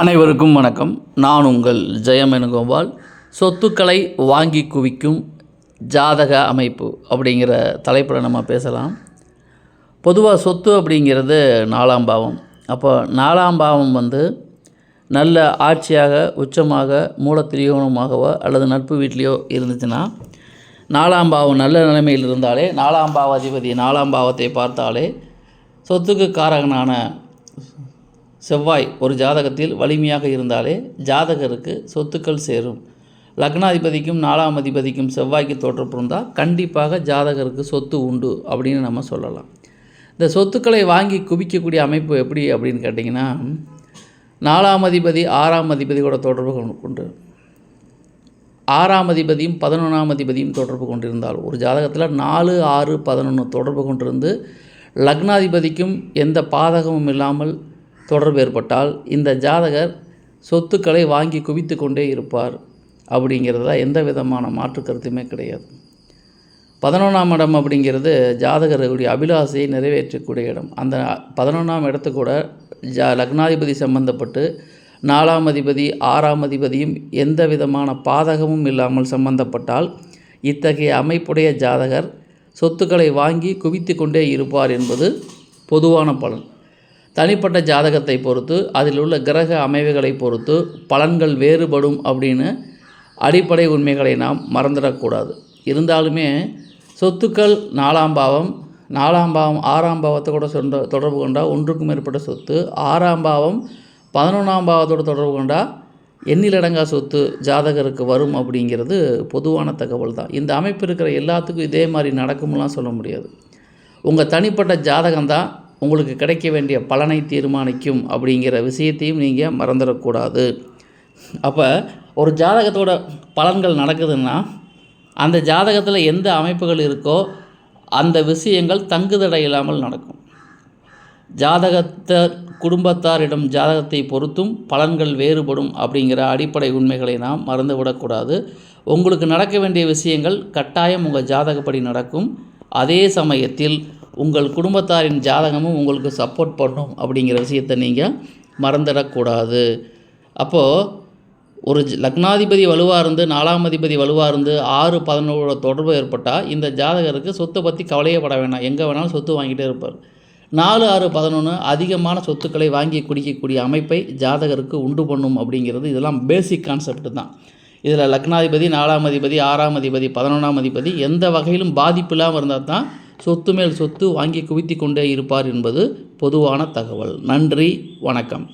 அனைவருக்கும் வணக்கம். நான் உங்கள் ஜெயமேனுகோபால் சொத்துக்களை வாங்கி குவிக்கும் ஜாதக அமைப்பு அப்படிங்கிற தலைப்பில் நம்ம பேசலாம். பொதுவாக சொத்து அப்படிங்கிறது நாலாம் பாவம். அப்போ நாலாம் பாவம் வந்து நல்ல ஆட்சியாக உச்சமாக மூலத்திரியோணமாகவோ அல்லது நட்பு வீட்லேயோ இருந்துச்சுன்னா நாலாம் பாவம் நல்ல நிலைமையில் இருந்தாலே நாலாம் பாவாதிபதி நாலாம் பாவத்தை பார்த்தாலே சொத்துக்கு காரகனான செவ்வாய் ஒரு ஜாதகத்தில் வலிமையாக இருந்தாலே ஜாதகருக்கு சொத்துக்கள் சேரும். லக்னாதிபதிக்கும் நாலாம் அதிபதிக்கும் செவ்வாய்க்கு தோற்றப்பிருந்தால் கண்டிப்பாக ஜாதகருக்கு சொத்து உண்டு அப்படின்னு நம்ம சொல்லலாம். இந்த சொத்துக்களை வாங்கி குவிக்கக்கூடிய அமைப்பு எப்படி அப்படின்னு கேட்டிங்கன்னா நாலாம் அதிபதி ஆறாம் அதிபதியோட தொடர்பு கொண்டு- கொண்டு. ஆறாம் அதிபதியும் பதினொன்றாம் அதிபதியும் தொடர்பு கொண்டிருந்தால் ஒரு ஜாதகத்தில் நாலு ஆறு பதினொன்று தொடர்பு கொண்டிருந்து லக்னாதிபதிக்கும் எந்த பாதகமும் இல்லாமல் தொடர்பு ஏற்பட்டால் இந்த ஜாதகர் சொத்துக்களை வாங்கி குவித்து கொண்டே இருப்பார். அப்படிங்கிறதுல எந்த விதமான மாற்று கருத்துமே கிடையாது. பதினொன்றாம் இடம் அப்படிங்கிறது ஜாதகர்களுடைய அபிலாசையை நிறைவேற்றக்கூடிய இடம். அந்த பதினொன்றாம் இடத்து கூட ஜா லக்னாதிபதி சம்பந்தப்பட்டு நாலாம் அதிபதி ஆறாம் அதிபதியும் எந்த விதமான பாதகமும் இல்லாமல் சம்பந்தப்பட்டால் இத்தகைய அமைப்புடைய ஜாதகர் சொத்துக்களை வாங்கி குவித்து கொண்டே இருப்பார் என்பது பொதுவான பலன். தனிப்பட்ட ஜாதகத்தை பொறுத்து அதில் உள்ள கிரக அமைவுகளை பொறுத்து பலன்கள் வேறுபடும் அப்படின்னு அடிப்படை உண்மைகளை நாம் மறந்துடக்கூடாது. இருந்தாலுமே சொத்துக்கள் நாலாம் பாவம் நாலாம் பாவம் ஆறாம் பாவத்தை கூட சொந்த தொடர்பு கொண்டால் ஒன்றுக்கும் மேற்பட்ட சொத்து ஆறாம் பாவம் பதினொன்றாம் பாவத்தோடு தொடர்பு கொண்டால் எண்ணிலடங்கா சொத்து ஜாதகருக்கு வரும் அப்படிங்கிறது பொதுவான தகவல் தான். இந்த அமைப்பு இருக்கிற எல்லாத்துக்கும் இதே மாதிரி நடக்கும்லாம் சொல்ல முடியாது. உங்கள் தனிப்பட்ட ஜாதகம் தான் உங்களுக்கு கிடைக்க வேண்டிய பலனை தீர்மானிக்கும் அப்படிங்கிற விஷயத்தையும் நீங்கள் மறந்துடக்கூடாது. அப்போ ஒரு ஜாதகத்தோட பலன்கள் நடக்குதுன்னா அந்த ஜாதகத்தில் எந்த அமைப்புகள் இருக்கோ அந்த விஷயங்கள் தங்குதடை இல்லாமல் நடக்கும். ஜாதகத்தை குடும்பத்தாரிடம் ஜாதகத்தை பொறுத்தும் பலன்கள் வேறுபடும் அப்படிங்கிற அடிப்படை உண்மைகளை நாம் மறந்துவிடக்கூடாது. உங்களுக்கு நடக்க வேண்டிய விஷயங்கள் கட்டாயம் உங்கள் ஜாதகப்படி நடக்கும். அதே சமயத்தில் உங்கள் குடும்பத்தாரின் ஜாதகமும் உங்களுக்கு சப்போர்ட் பண்ணும் அப்படிங்கிற விஷயத்தை நீங்கள் மறந்துடக்கூடாது. அப்போது ஒரு லக்னாதிபதி வலுவாக இருந்து நாலாம் அதிபதி வலுவாக இருந்து ஆறு பதினோட தொடர்பு ஏற்பட்டால் இந்த ஜாதகருக்கு சொத்தை பற்றி கவலையே பட வேணாம். எங்கே வேணாலும் சொத்து வாங்கிட்டே இருப்பார். நாலு ஆறு பதினொன்று அதிகமான சொத்துக்களை வாங்கி குடிக்கக்கூடிய அமைப்பை ஜாதகருக்கு உண்டு பண்ணும் அப்படிங்கிறது இதெல்லாம் பேசிக் கான்செப்ட் தான். இதில் லக்னாதிபதி நாலாம் அதிபதி ஆறாம் அதிபதி பதினொன்றாம் அதிபதி எந்த வகையிலும் பாதிப்பு இல்லாமல் இருந்தால் தான் சொத்து மேல் சொத்து வாங்கி குவித்து கொண்டே இருப்பார் என்பது பொதுவான தகவல். நன்றி வணக்கம்.